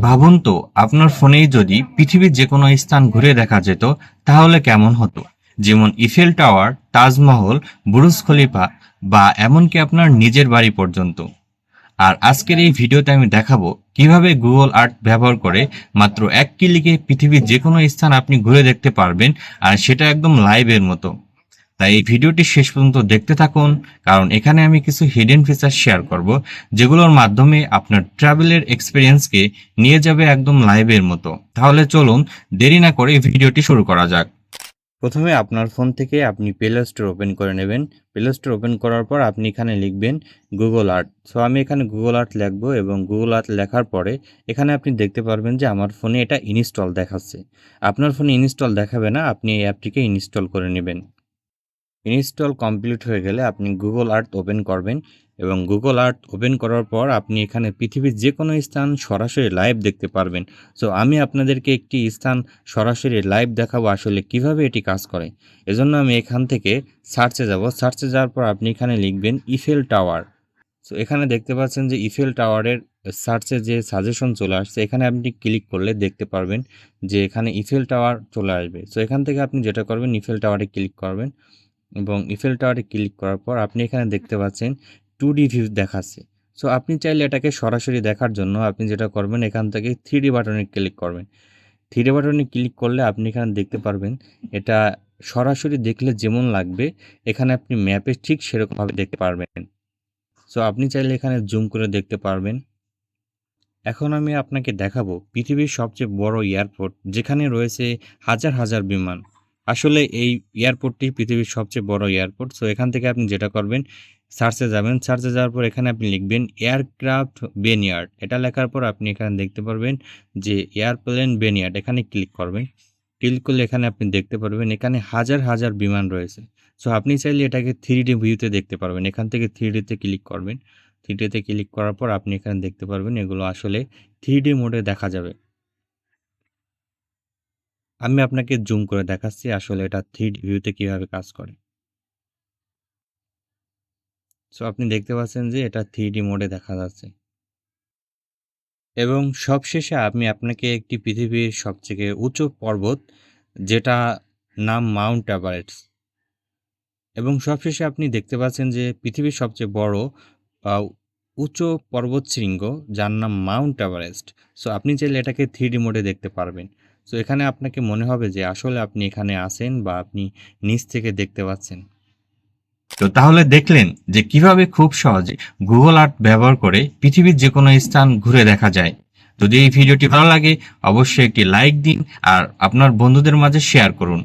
ভাবুন তো, আপনার ফোনেই যদি পৃথিবীর যে কোনো স্থান ঘুরে দেখা যেত, তাহলে কেমন হতো? যেমন Eiffel tower, Taj Mahal, Burj Khalifa বা এমনকি আপনার নিজের বাড়ি পর্যন্ত। আর আজকের এই ভিডিওতে আমি দেখাবো কীভাবে গুগল আর্ট ব্যবহার করে মাত্র এক ক্লিকে পৃথিবীর যে কোনো স্থান আপনি ঘুরে দেখতে পারবেন, আর সেটা একদম লাইভের মতো। তাই এই ভিডিওটি শেষ পর্যন্ত দেখতে থাকুন, কারণ এখানে আমি কিছু হিডেন ফিচার শেয়ার করব, যেগুলোর মাধ্যমে আপনার ট্রাভেলের এক্সপিরিয়েন্সকে নিয়ে যাবে একদম লাইভের মতো। তাহলে চলুন দেরি না করে ভিডিওটি শুরু করা যাক। প্রথমে আপনার ফোন থেকে আপনি প্লে স্টোর ওপেন করে নেবেন। প্লে স্টোর ওপেন করার পর আপনি এখানে লিখবেন গুগল আর্ট সো আমি এখানে গুগল আর্ট লিখব এবং গুগল আর্ট লেখার পরে এখানে আপনি দেখতে পারবেন যে আমার ফোনে এটা ইনস্টল দেখাচ্ছে। আপনার ফোনে ইনস্টল দেখাবে না, আপনি এই অ্যাপটিকে ইনস্টল করে নেবেন। ইনস্টল কমপ্লিট হয়ে গেলে আপনি গুগল আর্ট ওপেন করবেন এবং গুগল আর্ট ওপেন করার পর আপনি এখানে পৃথিবীর যে কোনো স্থান সরাসরি লাইভ দেখতে পারবেন। সো আমি আপনাদেরকে একটি স্থান সরাসরি লাইভ দেখাবো আসলে কীভাবে এটি কাজ করে। এজন্য আমি এখান থেকে সার্চে যাব। সার্চে যাওয়ার পর আপনি এখানে লিখবেন ইফেল টাওয়ার সো এখানে দেখতে পাচ্ছেন যে ইফেল টাওয়ারের সার্চে যে সাজেশন চলে আসছে, এখানে আপনি ক্লিক করলে দেখতে পারবেন যে এখানে ইফেল টাওয়ার চলে আসবে। সো এখান থেকে আপনি যেটা করবেন ইফেল টাওয়ারে ক্লিক করবেন। এবং ইফেল টাওয়ারে ক্লিক করার পর আপনি এখানে দেখতে পাচ্ছেন টু ডি ভিউ দেখাচ্ছে। সো আপনি চাইলে এটাকে সরাসরি দেখার জন্য আপনি যেটা করবেন, এখান থেকে থ্রি বাটনে ক্লিক করবেন। থ্রি বাটনে ক্লিক করলে আপনি এখানে দেখতে পারবেন, এটা সরাসরি দেখলে যেমন লাগবে, এখানে আপনি ম্যাপে ঠিক সেরকমভাবে দেখতে পারবেন। সো আপনি চাইলে এখানে জুম করে দেখতে পারবেন। এখন আমি আপনাকে দেখাবো পৃথিবীর সবচেয়ে বড় এয়ারপোর্ট যেখানে রয়েছে হাজার হাজার বিমান। আসলে এই এয়ারপোর্টটি পৃথিবীর সবচেয়ে বড় এয়ারপোর্ট। সো এখান থেকে আপনি যেটা করবেন, সার্চে যাবেন। সার্চে যাওয়ার পর এখানে আপনি লিখবেন এয়ারক্রাফট বেনিয়ার্ড। এটা লেখার পর আপনি এখানে দেখতে পারবেন যে এয়ারপ্লেন বেনিয়ার্ড, এখানে ক্লিক করবেন। ক্লিক করলে এখানে আপনি দেখতে পারবেন এখানে হাজার হাজার বিমান রয়েছে। সো আপনি চাইলে এটাকে থ্রি ডি ভিউতে দেখতে পারবেন। এখান থেকে থ্রি ডিতে ক্লিক করবেন। থ্রি ডিতে ক্লিক করার পর আপনি এখানে দেখতে পারবেন এগুলো আসলে থ্রি ডি মোডে দেখা যাবে। আমি আপনাকে জুম করে দেখাচ্ছি আসলে এটা থ্রি ভিউতে কীভাবে কাজ করে। সো আপনি দেখতে পাচ্ছেন যে এটা থ্রি মোডে দেখা যাচ্ছে। এবং সবশেষে আমি আপনাকে একটি পৃথিবীর সবথেকে উঁচু পর্বত যেটা নাম মাউন্ট এভারেস্ট। এবং সবশেষে আপনি দেখতে পাচ্ছেন যে পৃথিবীর সবচেয়ে বড় আহ, উঁচু পর্বত শৃঙ্গ যার নাম মাউন্ট এভারেস্ট। সো আপনি চাইলে এটাকে থ্রি মোডে দেখতে পারবেন। সো এখানে আপনাকে মনে হবে যে আসলে আপনি এখানে আসেন বা আপনি নিচ থেকে দেখতে পাচ্ছেন। তো তাহলে দেখলেন যে কীভাবে খুব সহজে গুগল আর্ট ব্যবহার করে পৃথিবীর যে কোনো স্থান ঘুরে দেখা যায়। যদি এই ভিডিওটি ভালো লাগে, অবশ্যই একটি লাইক দিন আর আপনার বন্ধুদের মাঝে শেয়ার করুন।